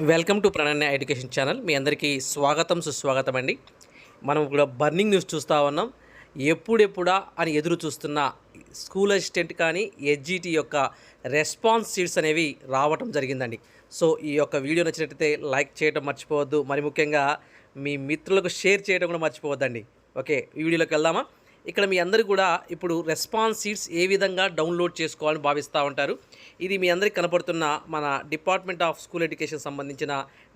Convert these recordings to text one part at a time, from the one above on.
Welcome to Prananya education channel. మీ అందరికీ స్వాగతం సుస్వాగతం అండి. మనం కూడా బర్నింగ్ న్యూస్ చూస్తూ ఉన్నాం. ఎప్పుడెప్పుడా అని ఎదురు చూస్తున్న స్కూల్ అసిస్టెంట్ కానీ ఎస్జిటి యొక్క రెస్పాన్స్ షీట్స్ అనేవి రావటం జరిగిందండి. సో ఈ యొక్క వీడియో నచ్చినట్టయితే లైక్ చేయడం మర్చిపోవద్దు. మరి ముఖ్యంగా మీ మిత్రులకు షేర్ చేయడం కూడా మర్చిపోవద్దండి. ఓకే ఈ వీడియోలోకి వెళ్దామా? ఇక్కడ మీ అందరు కూడా ఇప్పుడు రెస్పాన్స్ షీట్స్ ఏ విధంగా డౌన్లోడ్ చేసుకోవాలని భావిస్తూ ఉంటారు. ఇది మీ అందరికి కనపడుతున్న మన డిపార్ట్మెంట్ ఆఫ్ స్కూల్ ఎడ్యుకేషన్ సంబంధించిన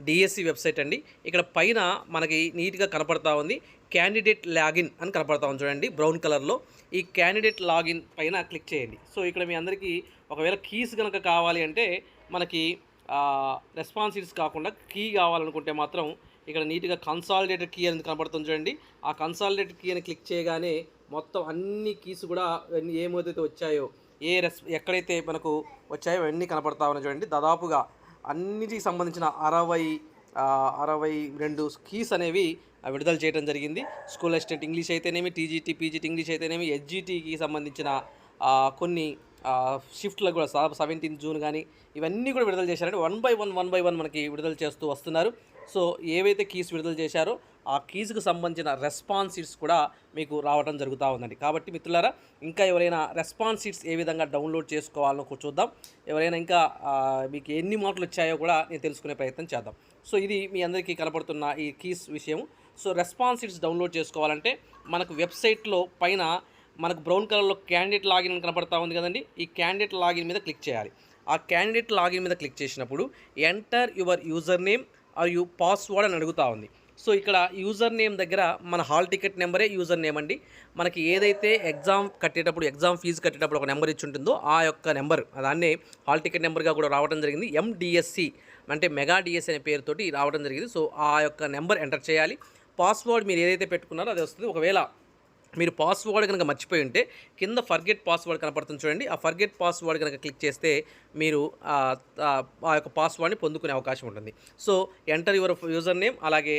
డిఎస్సి వెబ్సైట్ అండి. ఇక్కడ పైన మనకి నీట్గా కనపడతా ఉంది. క్యాండిడేట్ లాగిన్ అని కనపడతా ఉంది చూడండి బ్రౌన్ కలర్లో. ఈ క్యాండిడేట్ లాగిన్ పైన క్లిక్ చేయండి. సో ఇక్కడ మీ అందరికీ ఒకవేళ కీస్ కనుక కావాలి అంటే మనకి రెస్పాన్స్ సీట్స్ కాకుండా కీ కావాలనుకుంటే మాత్రం ఇక్కడ నీట్గా కన్సాలిడేటెడ్ కీ అనేది కనపడుతుంది చూడండి. ఆ కన్సాలిడేటెడ్ కీ అని క్లిక్ చేయగానే మొత్తం అన్ని కీస్ కూడా అన్ని ఏమైతే వచ్చాయో ఏ రెస్ ఎక్కడైతే మనకు వచ్చాయో అవన్నీ కనపడతా ఉన్నాయి చూడండి. దాదాపుగా అన్నిటికి సంబంధించిన అరవై అరవై రెండు కీస్ అనేవి విడుదల చేయడం జరిగింది. స్కూల్ అసిస్టెంట్ ఇంగ్లీష్ అయితేనేమి టీజీటీ పీజీటీ ఇంగ్లీష్ అయితేనేమి ఎస్జిటికి సంబంధించిన కొన్ని షిఫ్ట్లకు కూడా సెవెంటీన్ జూన్ కానీ ఇవన్నీ కూడా విడుదల చేశారంటే one by one one by one మనకి విడుదల చేస్తూ వస్తున్నారు. సో ఏవైతే కీస్ విడుదల చేశారో ఆ కీస్కు సంబంధించిన రెస్పాన్స్ షీట్స్ కూడా మీకు రావడం జరుగుతూ ఉందండి. కాబట్టి మిత్రులారా ఇంకా ఎవరైనా రెస్పాన్స్ షీట్స్ ఏ విధంగా డౌన్లోడ్ చేసుకోవాలో చూద్దాం. ఎవరైనా ఇంకా మీకు ఎన్ని మార్కులు వచ్చాయో కూడా నేను తెలుసుకునే ప్రయత్నం చేద్దాం. సో ఇది మీ అందరికీ కనపడుతున్న ఈ కీస్ విషయం సో రెస్పాన్స్ షీట్స్ డౌన్లోడ్ చేసుకోవాలంటే మనకు వెబ్సైట్లో పైన మనకు బ్రౌన్ కలర్లో క్యాండిడేట్ లాగిన్ అని కనపడతా ఉంది కదండి. ఈ క్యాండిడేట్ లాగిన్ మీద క్లిక్ చేయాలి. ఆ క్యాండిడేట్ లాగిన్ మీద క్లిక్ చేసినప్పుడు enter your user name or you password అని అడుగుతూ ఉంది. సో ఇక్కడ యూజర్ నేమ్ దగ్గర మన హాల్ టికెట్ నెంబరే యూజర్ నేమ్ అండి. మనకి ఏదైతే ఎగ్జామ్ కట్టేటప్పుడు ఎగ్జామ్ ఫీజు కట్టేటప్పుడు ఒక నెంబర్ ఇచ్చి ఉంటుందో ఆ యొక్క నెంబర్ దాన్నే హాల్ టికెట్ నెంబర్గా కూడా రావడం జరిగింది. ఎండిఎస్సి అంటే మెగా డిఎస్సి అనే పేరుతోటి రావడం జరిగింది. సో ఆ యొక్క నెంబర్ ఎంటర్ చేయాలి. పాస్వర్డ్ మీరు ఏదైతే పెట్టుకున్నారో అది వస్తుంది. ఒకవేళ మీరు పాస్వర్డ్ కనుక మర్చిపోయి ఉంటే కింద ఫర్గెట్ పాస్వర్డ్ కనపడుతుంది చూడండి. ఆ ఫర్గెట్ పాస్వర్డ్ కనుక క్లిక్ చేస్తే మీరు ఆ యొక్క పాస్వర్డ్ని పొందుకునే అవకాశం ఉంటుంది. So enter your user name అలాగే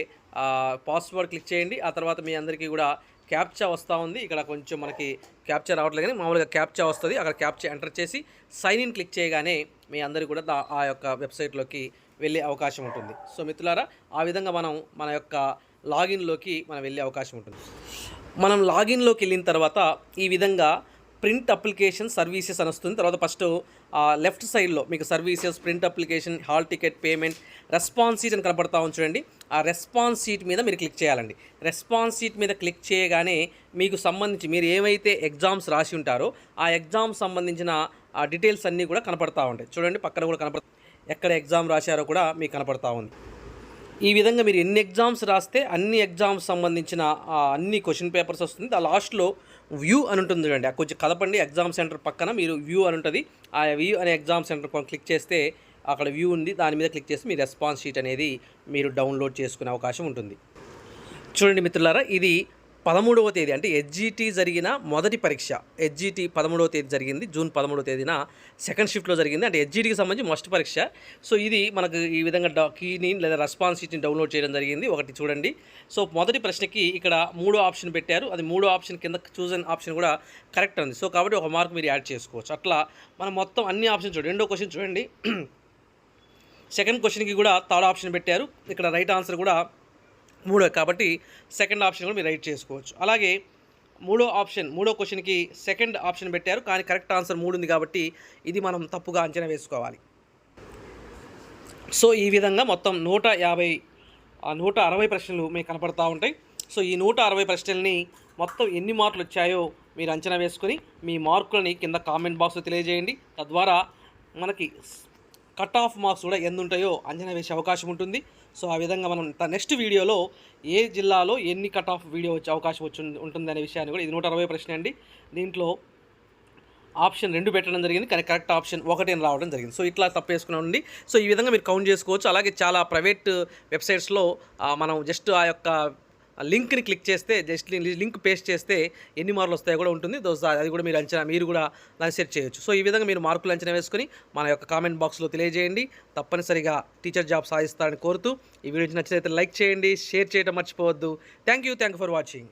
పాస్వర్డ్ క్లిక్ చేయండి. ఆ తర్వాత మీ అందరికీ కూడా క్యాప్చా వస్తూ ఉంది. ఇక్కడ కొంచెం మనకి క్యాప్చా రావట్లేదు కానీ మామూలుగా క్యాప్చా వస్తుంది. అక్కడ క్యాప్చా ఎంటర్ చేసి సైన్ ఇన్ క్లిక్ చేయగానే మీ అందరికీ కూడా ఆ యొక్క వెబ్సైట్లోకి వెళ్ళే అవకాశం ఉంటుంది. సో మిత్రులారా ఆ విధంగా మనం మన యొక్క లాగిన్లోకి మనం వెళ్ళే అవకాశం ఉంటుంది. మనం లాగిన్లోకి వెళ్ళిన తర్వాత ఈ విధంగా ప్రింట్ అప్లికేషన్ సర్వీసెస్ అని వస్తుంది. తర్వాత ఫస్ట్ లెఫ్ట్ సైడ్లో మీకు services print application hall ticket payment response sheet అని కనబడతా ఉంది చూడండి. ఆ రెస్పాన్స్ సీట్ మీద మీరు క్లిక్ చేయాలండి. రెస్పాన్స్ సీట్ మీద క్లిక్ చేయగానే మీకు సంబంధించి మీరు ఏవైతే ఎగ్జామ్స్ రాసి ఉంటారో ఆ ఎగ్జామ్ సంబంధించిన ఆ డీటెయిల్స్ అన్నీ కూడా కనపడతా ఉంటాయి. చూడండి పక్కన కూడా కనపడ ఎక్కడ ఎగ్జామ్ రాశారో కూడా మీకు కనపడతా ఉంది. ఈ విధంగా మీరు ఎన్ని ఎగ్జామ్స్ రాస్తే అన్ని ఎగ్జామ్స్ సంబంధించిన అన్ని క్వశ్చన్ పేపర్స్ వస్తుంది. ఆ లాస్ట్లో వ్యూ అని ఉంటుంది చూడండి. ఆ కొంచెం కదపండి ఎగ్జామ్ సెంటర్ పక్కన మీరు వ్యూ అని ఉంటుంది. ఆ వ్యూ అనే ఎగ్జామ్ సెంటర్ క్లిక్ చేస్తే అక్కడ వ్యూ ఉంది. దాని మీద క్లిక్ చేసి మీ రెస్పాన్స్ షీట్ అనేది మీరు డౌన్లోడ్ చేసుకునే అవకాశం ఉంటుంది. చూడండి మిత్రులారా ఇది పదమూడవ తేదీ అంటే హెచ్జిటి జరిగిన మొదటి పరీక్ష. హెచ్జిటి పదమూడవ తేదీ జరిగింది జూన్ పదమూడవ తేదీన సెకండ్ షిఫ్ట్లో జరిగింది. అంటే హెచ్జిటికి సంబంధించి మొదటి పరీక్ష. సో ఇది మనకు ఈ విధంగా డా కీని లేదా రెస్పాన్స్ షీట్ని డౌన్లోడ్ చేయడం జరిగింది. ఒకటి చూడండి. సో మొదటి ప్రశ్నకి ఇక్కడ మూడో ఆప్షన్ పెట్టారు. అది మూడో ఆప్షన్ కింద చూసిన ఆప్షన్ కూడా కరెక్ట్ ఉంది. సో కాబట్టి ఒక మార్క్ మీరు యాడ్ చేసుకోవచ్చు. అట్లా మనం మొత్తం అన్ని ఆప్షన్ చూడండి. రెండో క్వశ్చన్ చూడండి. సెకండ్ క్వశ్చన్కి కూడా థర్డ్ ఆప్షన్ పెట్టారు. ఇక్కడ రైట్ ఆన్సర్ కూడా మూడో కాబట్టి సెకండ్ ఆప్షన్ కూడా మీరు రైట్ చేసుకోవచ్చు. అలాగే మూడో ఆప్షన్ మూడో క్వశ్చన్కి సెకండ్ ఆప్షన్ పెట్టారు. కానీ కరెక్ట్ ఆన్సర్ మూడు ఉంది కాబట్టి ఇది మనం తప్పుగా అంచనా వేసుకోవాలి. సో ఈ విధంగా మొత్తం నూట యాభై నూట అరవై ప్రశ్నలు మీకు కనపడతా ఉంటాయి. సో ఈ నూట అరవై ప్రశ్నల్ని మొత్తం ఎన్ని మార్కులు వచ్చాయో మీరు అంచనా వేసుకొని మీ మార్కులని కింద కామెంట్ బాక్స్లో తెలియజేయండి. తద్వారా మనకి కట్ ఆఫ్ మార్క్స్ కూడా ఎన్ని ఉంటాయో అంచనా వేసే అవకాశం ఉంటుంది. సో ఆ విధంగా మనం నెక్స్ట్ వీడియోలో ఏ జిల్లాలో ఎన్ని కట్ ఆఫ్ వీడియో వచ్చే అవకాశం వచ్చి ఉంటుంది అనే విషయాన్ని కూడా ఇది నూట అరవై ప్రశ్న అండి. దీంట్లో ఆప్షన్ రెండు పెట్టడం జరిగింది కానీ కరెక్ట్ ఆప్షన్ ఒకటి అని రావడం జరిగింది. సో ఇట్లా తప్పేసుకున్నామండి. ఉండి సో ఈ విధంగా మీరు కౌంట్ చేసుకోవచ్చు. అలాగే చాలా ప్రైవేట్ వెబ్సైట్స్లో మనం జస్ట్ ఆ యొక్క లింక్ని క్లిక్ చేస్తే జస్ట్ లింక్ పేస్ట్ చేస్తే ఎన్ని మార్కులు వస్తాయో కూడా ఉంటుంది. దోస్ అది కూడా మీరు అంచనా మీరు కూడా దాన్ని సెట్ చేయొచ్చు. సో ఈ విధంగా మీరు మార్కులు అంచనా వేసుకొని మన యొక్క కామెంట్ బాక్స్లో తెలియజేయండి. తప్పనిసరిగా టీచర్ జాబ్ సాధిస్తారని కోరుతూ ఈ వీడియో నచ్చినట్లయితే లైక్ చేయండి షేర్ చేయడం మర్చిపోవద్దు. Thank you thank for watching.